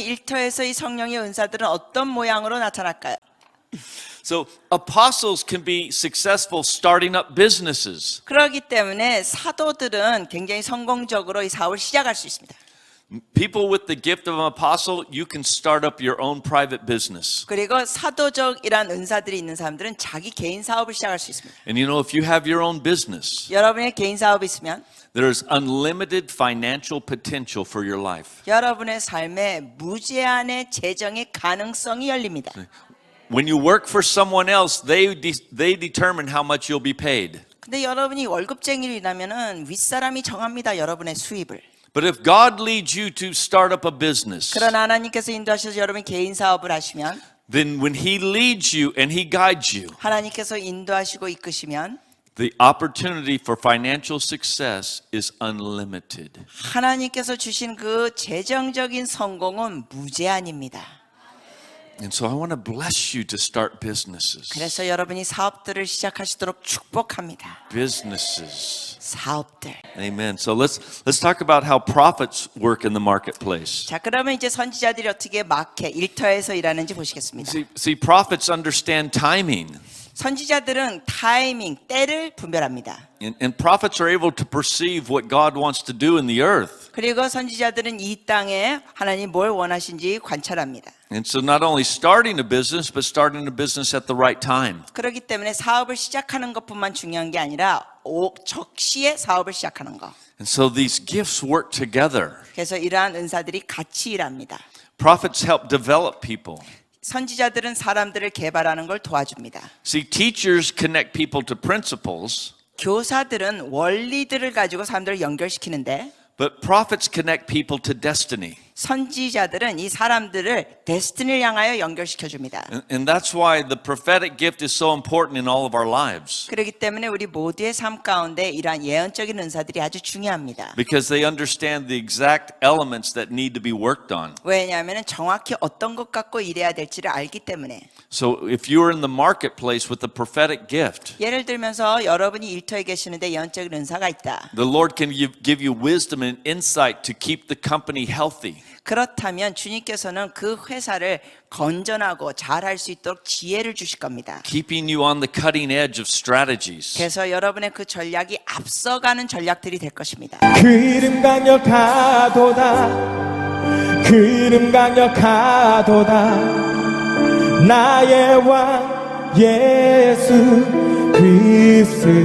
일터에서 이 성령의 은사들은 어떤 모양으로 나타날까요? So apostles can be successful starting up businesses. 그렇기 때문에 사도들은 굉장히 성공적으로 이 사업을 시작할 수 있습니다. People with the gift of an apostle, you can start up your own private business. 그리고 사도적이란 은사들이 있는 사람들은 자기 개인 사업을 시작할 수 있습니다. And you know, if you have your own business, 여러분의 개인 사업이 있으면 there's unlimited financial potential for your life. 여러분의 삶에 무제한의 재정의 가능성이 열립니다. When you work for someone else, they, de- they determine how much you'll be paid. 근데 여러분이 월급쟁이로 일하면은 윗사람이 정합니다. 여러분의 수입을. But if God leads you to start up a business, 그러나 하나님께서 인도하셔서 여러분 개인 사업을 하시면 then when He leads you and He guides you, 하나님께서 인도하시고 이끄시면 the opportunity for financial success is unlimited. 하나님께서 주신 그 재정적인 성공은 무제한입니다. And so I want to bless you to start businesses. 그래서 여러분이 사업들을 시작하시도록 축복합니다. Businesses. 사업들. Amen. So let's let's talk about how prophets work in the marketplace. 자, 그러면 이제 선지자들이 어떻게 마켓, 일터에서 일하는지 보시겠습니다. See, see prophets understand timing. 선지자들은 타이밍, 때를 분별합니다. And, and prophets are able to perceive what God wants to do in the earth. 그리고 선지자들은 이 땅에 하나님 뭘 원하신지 관찰합니다. And so not only starting a business, but starting a business at the right time. 그렇기 때문에 사업을 시작하는 것뿐만 중요한 게 아니라 오- 적시에 사업을 시작하는 거. And so these gifts work together. 그래서 이러한 은사들이 같이 일합니다. Prophets help develop people. 선지자들은 사람들을 개발하는 걸 도와줍니다. See, teachers connect people to principles, 교사들은 원리들을 가지고 사람들을 연결시키는데 but prophets connect people to destiny. 선지자들은 이 사람들을 데스티니를 향하여 연결시켜 줍니다. And, that's why the prophetic gift is so important in all of our lives. 그렇기 때문에 우리 모두의 삶 가운데 이러한 예언적인 은사들이 아주 중요합니다. Because they understand the exact elements that need to be worked on. 왜냐하면 정확히 어떤 것 갖고 일해야 될지를 알기 때문에 So if you're in the marketplace with the prophetic gift, 예를 들면서 여러분이 일터에 계시는데 예언적인 은사가 있다. the Lord can give you wisdom and insight to keep the company healthy. 그렇다면 주님께서는 그 회사를 건전하고 잘할 수 있도록 지혜를 주실 겁니다. keeping you on the cutting edge of strategies. 그래서 여러분의 그 전략이 앞서가는 전략들이 될 것입니다. 그 이름 강력하도다 그 이름 강력하도다 나의 왕 예수 그리스도